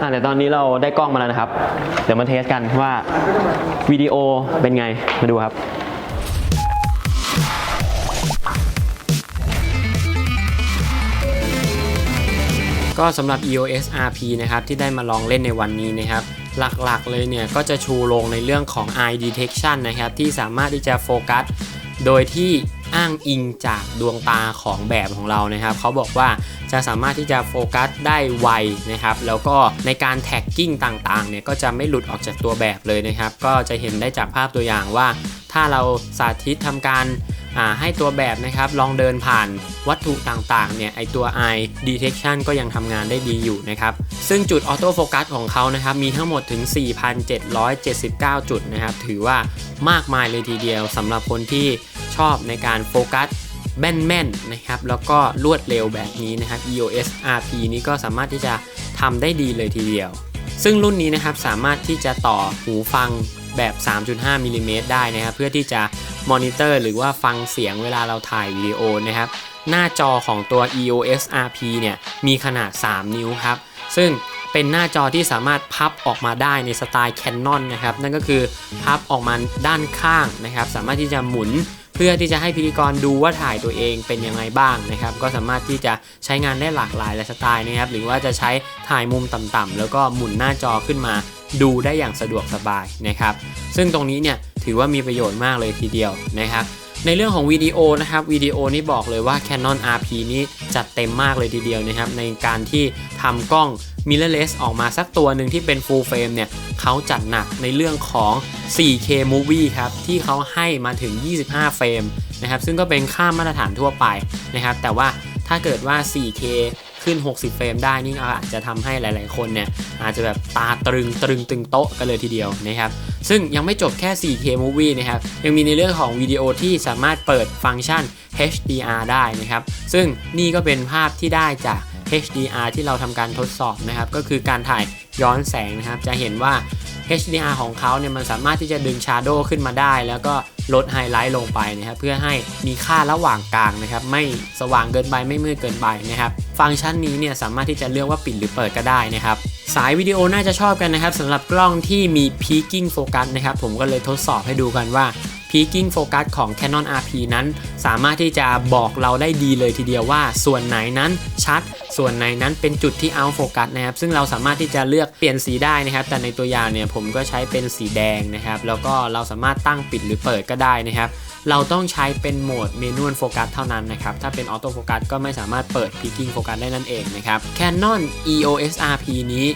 อะเดี๋ยวตอนนี้เราได้กล้องมาแล้วนะครับ เดี๋ยวมาเทสกันว่าวิดีโอเป็นไง มาดูครับก็สำหรับ EOS RP นะครับที่ได้มาลองเล่นในวันนี้นะครับ หลักๆเลยเนี่ยก็จะชูลงในเรื่องของ eye detection นะครับที่สามารถที่จะโฟกัส โดยที่ อ้างอิงจากดวงตาของแบบของเรานะครับเขาบอกว่าจะสามารถที่จะโฟกัสได้ไวนะครับ แล้วก็ในการแท็กกิ้งต่างๆเนี่ยก็จะไม่หลุดออกจากตัวแบบเลยนะครับ ก็จะเห็นได้จากภาพตัวอย่างว่า ถ้าเราสาธิตทำการให้ตัวแบบนะครับลองเดินผ่านวัตถุต่างๆเนี่ยไอตัว eye detection ก็ยังทำงานได้ดีอยู่นะครับ ซึ่งจุดออโต้โฟกัสของเขานะครับมีทั้งหมดถึง 4,779 จุดนะครับ ถือว่ามากมายเลยทีเดียวสำหรับคนที่ ชอบในการโฟกัสแม่นๆนะครับ แล้วก็รวดเร็วแบบนี้นะครับ EOS RP นี้ก็สามารถที่จะทำได้ดีเลยทีเดียว ซึ่งรุ่นนี้นะครับสามารถที่จะต่อหูฟังแบบ 3.5มิลลิเมตรได้นะครับ เพื่อที่จะมอนิเตอร์หรือว่าฟังเสียงเวลาเราถ่ายวิดีโอนะครับ หน้าจอของตัว EOS RP เนี่ยมีขนาด 3 นิ้วครับ ซึ่งเป็นหน้าจอที่สามารถพับออกมาได้ในสไตล์ Canon นะครับ นั่นก็คือพับออกมาด้านข้างนะครับ สามารถที่จะหมุน พื่อที่จะให้พิธีกรดูว่าถ่ายตัวเองเป็นยังไงบ้างนะครับ ก็สามารถที่จะใช้งานได้หลากหลายและสไตล์นะครับ หรือว่าจะใช้ถ่ายมุมต่ำๆแล้วก็หมุนหน้าจอขึ้นมา ดูได้อย่างสะดวกสบายนะครับ ซึ่งตรงนี้เนี่ยถือว่ามีประโยชน์มากเลยทีเดียวนะครับ ในเรื่องของวิดีโอนะครับวิดีโอนี่บอกเลยว่า Canon RP นี้จัดเต็มมากเลยทีเดียวนะครับในการที่ทำกล้อง mirrorless ออกมาสักตัวหนึ่งที่เป็น full frame เนี่ยเขาจัดหนักในเรื่องของ 4K movie ครับที่เขาให้มาถึง 25 เฟรมนะครับซึ่งก็เป็นค่ามาตรฐานทั่วไปนะครับแต่ว่าถ้าเกิดว่า 4K ขึ้น 60 เฟรมได้นี่อาจจะทำให้หลาย ๆ คนเนี่ยอาจจะแบบตาตรึงตรึงตึงโต๊ะกันเลยทีเดียวนะครับ ซึ่งยังไม่จบแค่ 4K movie นะครับยังมีในเรื่องของวิดีโอที่สามารถเปิดฟังก์ชัน HDR ได้นะครับ ซึ่งนี่ก็เป็นภาพที่ได้จาก HDR ที่เราทำการทดสอบนะครับ ก็คือการถ่ายย้อนแสงนะครับ จะเห็นว่า HDR ของเขาเนี่ยมันสามารถที่จะดึง Shadow ขึ้นมาได้ แล้วก็ลดไฮไลท์ลงไปนะครับเพื่อให้มีค่าระหว่างกลางนะครับไม่สว่างเกินไปไม่มืดเกินไปนะครับฟังก์ชันนี้เนี่ยสามารถที่จะเลือกว่าปิดหรือเปิดก็ได้นะครับสายวิดีโอน่าจะชอบกันนะครับสำหรับกล้องที่มี peaking focus นะครับผมก็เลยทดสอบให้ดูกันว่า peaking focus ของ Canon RP นั้น สามารถที่จะบอกเราได้ดีเลยทีเดียวว่าส่วนไหนนั้นชัดส่วนไหนนั้นเป็นจุดที่ out focus นะครับ ซึ่งเราสามารถที่จะเลือกเปลี่ยนสีได้นะครับ แต่ในตัวอย่างเนี่ยผมก็ใช้เป็นสีแดงนะครับ แล้วก็เราสามารถตั้งปิดหรือเปิดก็ได้นะครับเราต้องใช้เป็นโหมด manual focus เท่านั้นนะครับ ถ้าเป็น auto focus ก็ไม่สามารถเปิด peaking focus ได้นั่นเองนะครับ Canon EOS RP นี้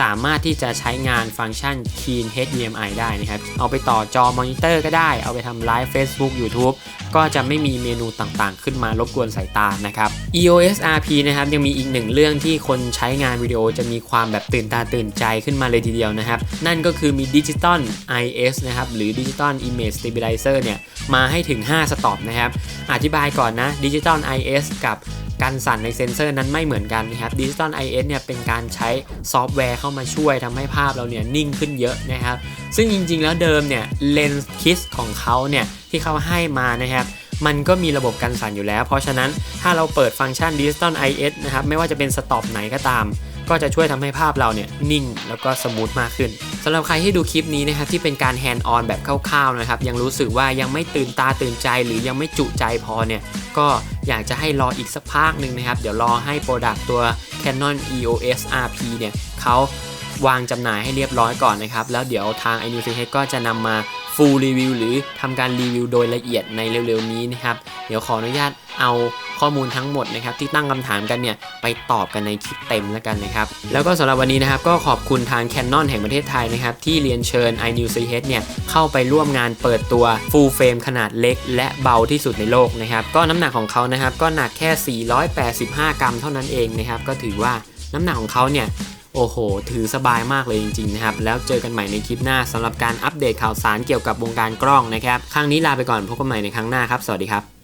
สามารถที่จะใช้งานฟังก์ชัน Keen HDMI ได้นะครับ เอาไปต่อจอมอนิเตอร์ก็ได้ เอาไปทำไลฟ์ Facebook YouTube ก็จะไม่มีเมนูต่างๆ ขึ้นมารบกวนสายตานะครับ EOS RP นะครับยังมีอีกหนึ่งเรื่องที่คนใช้งานวิดีโอจะมีความแบบตื่นตาตื่นใจขึ้นมาเลยทีเดียวนะครับ นั่นก็คือมี Digital IS นะครับ หรือ Digital Image Stabilizer เนี่ย มาให้ถึง 5 สต็อปนะครับ อธิบายก่อนนะ Digital IS กับการสั่นในเซนเซอร์นั้นไม่เหมือนกันนะครับ Digital IS เนี่ยเป็นการใช้ซอฟต์แวร์เข้ามาช่วยทำให้ภาพเราเนี่ยนิ่งขึ้นเยอะนะครับ ซึ่งจริงๆแล้วเดิมเนี่ยเลนส์คิสของเขาเนี่ยที่เขาให้มานะครับ มันก็มีระบบกันสั่นอยู่แล้ว เพราะฉะนั้นถ้าเราเปิดฟังก์ชัน Digital IS นะครับไม่ว่าจะเป็นสต็อปไหนก็ตาม ก็จะช่วยทำให้ภาพเราเนี่ยนิ่งแล้วก็สมูทมากขึ้นสำหรับใครที่ดูคลิปนี้นะครับที่เป็นการแฮนด์ออนแบบคร่าวๆนะครับยังรู้สึกว่ายังไม่ตื่นตาตื่นใจหรือยังไม่จุใจพอเนี่ยก็อยากจะให้รออีกสักพักหนึ่งนะครับ เดี๋ยวรอให้โปรดักตัว Canon EOS RP เนี่ยเขาวางจำหน่ายให้เรียบร้อยก่อนนะครับ แล้วเดี๋ยวทาง i n e w c h ก็จะนำมา full review หรือทำการรีวิวโดยละเอียดในเร็วๆนี้นะครับ เดี๋ยวขออนุญาตเอาข้อมูลทั้งหมดนะครับที่ตั้งคำถามกันเนี่ยไปตอบกันในคลิปเต็มแล้วกันนะครับ แล้วก็สำหรับวันนี้นะครับก็ขอบคุณทาง Canon แห่งประเทศไทยนะครับที่เรียนเชิญ i n e w c h เนี่ยเข้าไปร่วมงานเปิดตัว full frame ขนาดเล็ก และเบาที่สุดในโลกนะครับก็น้ำหนักของเขานะครับก็หนักแค่ 485 กรัมเท่านั้นเองนะครับก็ถือว่าน้ำหนักของเขาเนี่ย โอ้โห ถือสบายมากเลยจริงๆนะครับ แล้วเจอกันใหม่ในคลิปหน้าสำหรับการอัปเดตข่าวสารเกี่ยวกับวงการกล้องนะครับ ครั้งนี้ลาไปก่อนพบกันใหม่ในครั้งหน้าครับ สวัสดีครับ